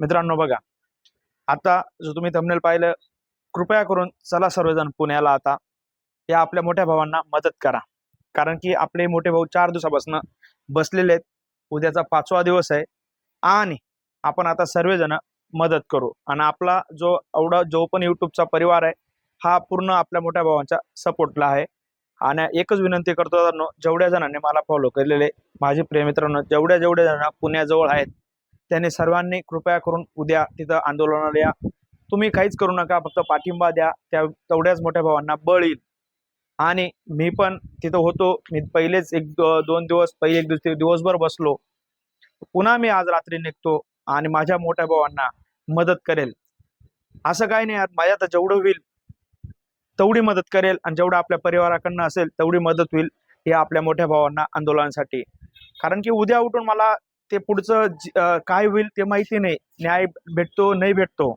मित्रांनो बघा आता जो तुम्ही थंबनेल पाहिलं कृपया करून चला सर्वजण पुण्याला आता. या आपल्या मोठ्या भावांना मदत करा. कारण की आपले मोठे भाऊ चार दिवसापासून बसलेले आहेत. उद्याचा पाचवा दिवस आहे. आणि आपण आता सर्वजण मदत करू. आणि आपला जो एवढा जो पण युट्यूबचा परिवार आहे हा पूर्ण आपल्या मोठ्या भावांच्या सपोर्टला आहे. आणि एकच विनंती करतो जेवढ्या जणांनी मला फॉलो केलेले माझे प्रेमित्रांनो जेवढ्या जेवढ्या जण पुण्याजवळ आहेत त्यांनी सर्वांनी कृपया करून उद्या तिथं आंदोलनाला या. तुम्ही काहीच करू नका फक्त पाठिंबा द्या. त्या तेवढ्याच मोठ्या भावांना बळ येईल आणि मी पण तिथं होतो. मी पहिलेच एक दोन दिवस पहिले एक दिवस दिवसभर बसलो. पुन्हा मी आज रात्री निघतो आणि माझ्या मोठ्या भावांना मदत करेल. असं काही नाही यात माझ्या तर जेवढं होईल तेवढी मदत करेल आणि जेवढं आपल्या परिवाराकडनं असेल तेवढी मदत होईल हे आपल्या मोठ्या भावांना आंदोलनासाठी. कारण की उद्या उठून मला ते पुढचं जी- काय होईल ते माहिती नाही. न्याय भेटतो नाही भेटतो.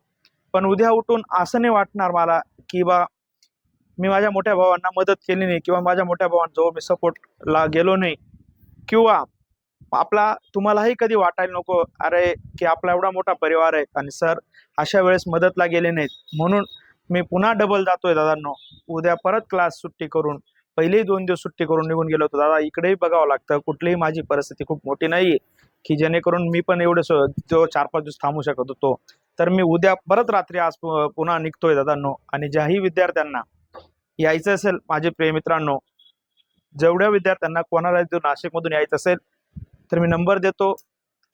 पण उद्या उठून असं नाही वाटणार मला की बा मी माझ्या मोठ्या भावांना मदत केली नाही किंवा माझ्या मोठ्या भावांजवळ मी सपोर्टला गेलो नाही. किंवा आपला तुम्हालाही कधी वाटायला नको अरे की आपला एवढा मोठा परिवार आहे आणि सर अशा वेळेस मदतला गेले नाहीत. म्हणून मी पुन्हा डबल जातोय दादांनो. उद्या परत क्लास सुट्टी करून पहिलेही दोन दिवस सुट्टी करून निघून गेलो होतो. दादा इकडेही बघावं लागतं. कुठलीही माझी परिस्थिती खूप मोठी नाही की जेणेकरून मी पण एवढं जो चार पाच दिवस थांबू शकत होतो. तर मी उद्या परत रात्री आज पु- पुन्हा निघतोय दादांनो. आणि ज्याही विद्यार्थ्यांना यायचं असेल माझे प्रिय मित्रांनो जेवढ्या विद्यार्थ्यांना कोणाला नाशिकमधून यायचं असेल तर मी नंबर देतो.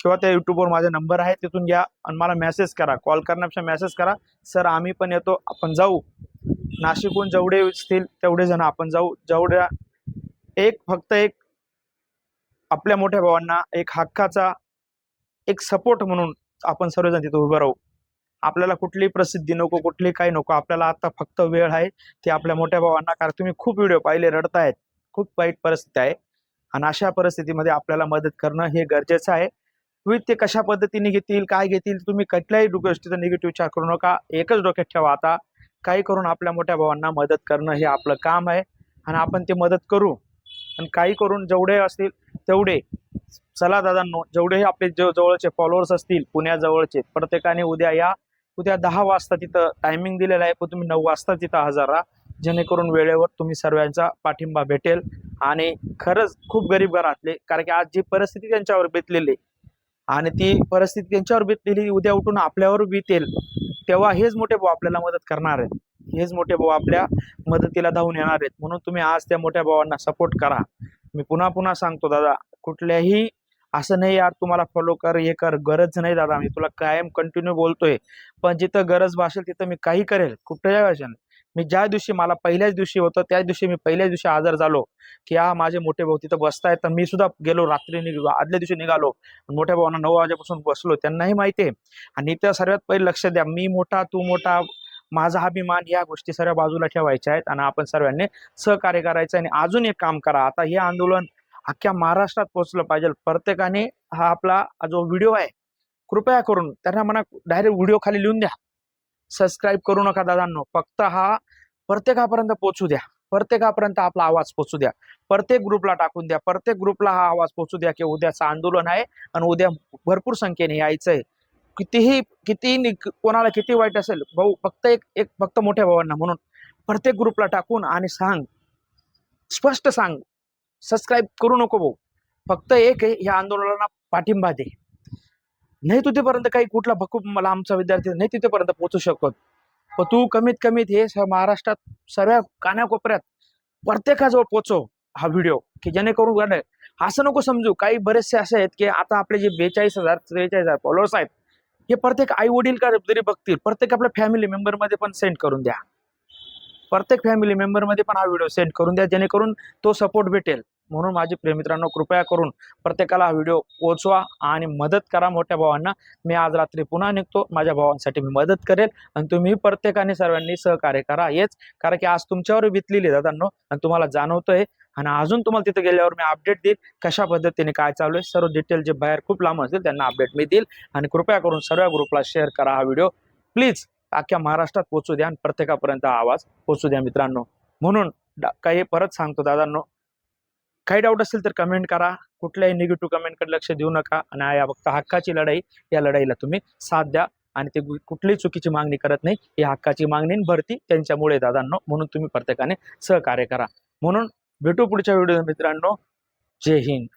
किंवा त्या युट्यूबवर माझा नंबर आहे तिथून घ्या. आणि मला मेसेज करा. कॉल करण्यापेक्षा मेसेज करा. सर आम्ही पण येतो. आपण जाऊ. नाशिकहून जेवढे असतील तेवढे जण आपण जाऊ. जेवढ्या एक फक्त एक आपल्या मोठ्या भावांना एक हक्काचा एक सपोर्ट म्हणून आपण सर्वजण तिथे उभं राहू. आपल्याला कुठली प्रसिद्धी नको कुठली काही नको. आपल्याला आता फक्त वेळ आहे ते आपल्या मोठ्या भावांना कारण तुम्ही खूप व्हिडिओ पाहिले रडतायत. खूप वाईट परिस्थिती आहे. आणि अशा परिस्थितीमध्ये आपल्याला मदत करणं हे गरजेचं आहे. तुम्ही ते कशा पद्धतीने घेतील काय घेतील तुम्ही कुठल्याही गोष्टीचा निगेटिव्ह विचार करू नका. एकच डोक्यात ठेवा आता. काही करून आपल्या मोठ्या भावांना मदत करणं हे आपलं काम आहे आणि आपण ते मदत करू. आणि काही करून जेवढे असतील तेवढे. चला दादांनो जेवढेही आपले जे जवळचे फॉलोअर्स असतील पुण्याजवळचे प्रत्येकाने उद्या या. उद्या दहा वाजता तिथं टायमिंग दिलेलं आहे पण तुम्ही नऊ वाजता तिथं हजर राहा. जेणेकरून वेळेवर तुम्ही सर्वांचा पाठिंबा भेटेल आणि खरंच खूप गरीब घरातले कारण की आज जी परिस्थिती त्यांच्यावर बेतलेली आहे, आणि ती परिस्थिती त्यांच्यावर बेतलेली उद्या उठून आपल्यावर बीतेल. तेव्हा हेच मोठे भाऊ आपल्याला मदत करणार आहेत. हेच मोठे भाऊ आपल्या मदतीला धावून येणार आहेत. म्हणून तुम्ही आज त्या मोठ्या भावांना सपोर्ट करा. मी पुन्हा पुन्हा सांगतो दादा कुठल्याही असं नाही यार तुम्हाला फॉलो कर हे कर गरज नाही दादा. मी तुला कायम कंटिन्यू बोलतोय. पण जिथं गरज भासेल तिथं मी काही करेल. कुठल्याही भाषेने. मी ज्या दिवशी मला पहिल्याच दिवशी होतं त्याच दिवशी मी पहिल्याच दिवशी हजर झालो की हा माझे मोठे भाऊ तिथं बसतायत. तर मी सुद्धा गेलो रात्री निघ आदल्या दिवशी निघालो. मोठ्या भावांना नऊ वाजेपासून बसलो त्यांनाही माहिती आहे. आणि त्या सर्वात पहिले लक्ष द्या मी मोठा तू मोठा माझा अभिमान या गोष्टी सर्व बाजूला ठेवायच्या आहेत आणि आपण सर्वांनी सहकार्य करायचं आणि अजून एक काम करा आता हे आंदोलन अख्ख्या महाराष्ट्रात पोहोचलं पाहिजे. प्रत्येकाने हा आपला जो व्हिडिओ आहे कृपया करून त्यांना म्हणा डायरेक्ट व्हिडिओ खाली लिहून द्या. सबस्क्राईब करू नका दादांनो. फक्त हा प्रत्येकापर्यंत पोचू द्या. प्रत्येकापर्यंत आपला आवाज पोचू द्या. प्रत्येक ग्रुपला टाकून द्या. प्रत्येक ग्रुपला हा आवाज पोचू द्या की उद्याचं आंदोलन आहे आणि उद्या भरपूर संख्येने यायचंय कितीही कितीही कोणाला किती वाईट असेल भाऊ फक्त एक एक फक्त मोठ्या भावांना म्हणून प्रत्येक ग्रुपला टाकून आणि सांग. स्पष्ट सांग. सबस्क्राईब करू नको भाऊ. फक्त एक आहे या आंदोलनाला पाठिंबा दे. नाही तिथेपर्यंत काही कुठला भकूप मला आमचा विद्यार्थी नाही तिथेपर्यंत पोहोचू शकत. पण तू कमीत कमीत हे महाराष्ट्रात सर्व कानाकोपऱ्यात प्रत्येकाजवळ पोचव हा व्हिडिओ की जेणेकरून असं नको समजू. काही बरेचसे असे आहेत की आता आपले जे बेचाळीस हजार त्रेचाळीस हजार फॉलोअर्स आहेत हे प्रत्येक आई वडील का जरी बघतील प्रत्येक आपल्या फॅमिली मेंबरमध्ये पण सेंड करून द्या. प्रत्येक फॅमिली मेंबरमध्ये पण हा व्हिडिओ सेंड करून द्या जेणेकरून तो सपोर्ट भेटेल. म्हणून माझे प्रेमित्रांनो कृपया करून प्रत्येकाला हा व्हिडिओ पोचवा आणि मदत करा मोठ्या भावांना. मी आज रात्री पुन्हा निघतो. माझ्या भावांसाठी मी मदत करेल आणि तुम्ही प्रत्येकाने सर्वांनी सहकार्य करा. हेच कारण की आज तुमच्यावर बितलेली दादांनो आणि तुम्हाला जाणवतंय आणि अजून तुम्हाला तिथे गेल्यावर मी अपडेट देईल कशा पद्धतीने काय चालू आहे. सर्व डिटेल जे बाहेर खूप लांब असतील त्यांना अपडेट मी देईल आणि कृपया करून सर्व ग्रुपला शेअर करा हा व्हिडिओ. प्लीज अख्ख्या महाराष्ट्रात पोचू द्या आणि प्रत्येकापर्यंत आवाज पोचू द्या मित्रांनो. म्हणून काही परत सांगतो दादांनो काही डाऊट असेल तर कमेंट करा. कुठल्याही निगेटिव्ह कमेंटकडे लक्ष देऊ नका. आणि या फक्त हक्काची लढाई या लढाईला तुम्ही साथ द्या. आणि ते कुठलीही चुकीची मागणी करत नाही. ही हक्काची मागणी भरती त्यांच्यामुळे दादांनो. म्हणून तुम्ही प्रत्येकाने सहकार्य करा. म्हणून भेटू पुढच्या व्हिडिओ मित्रांनो. जय हिंद.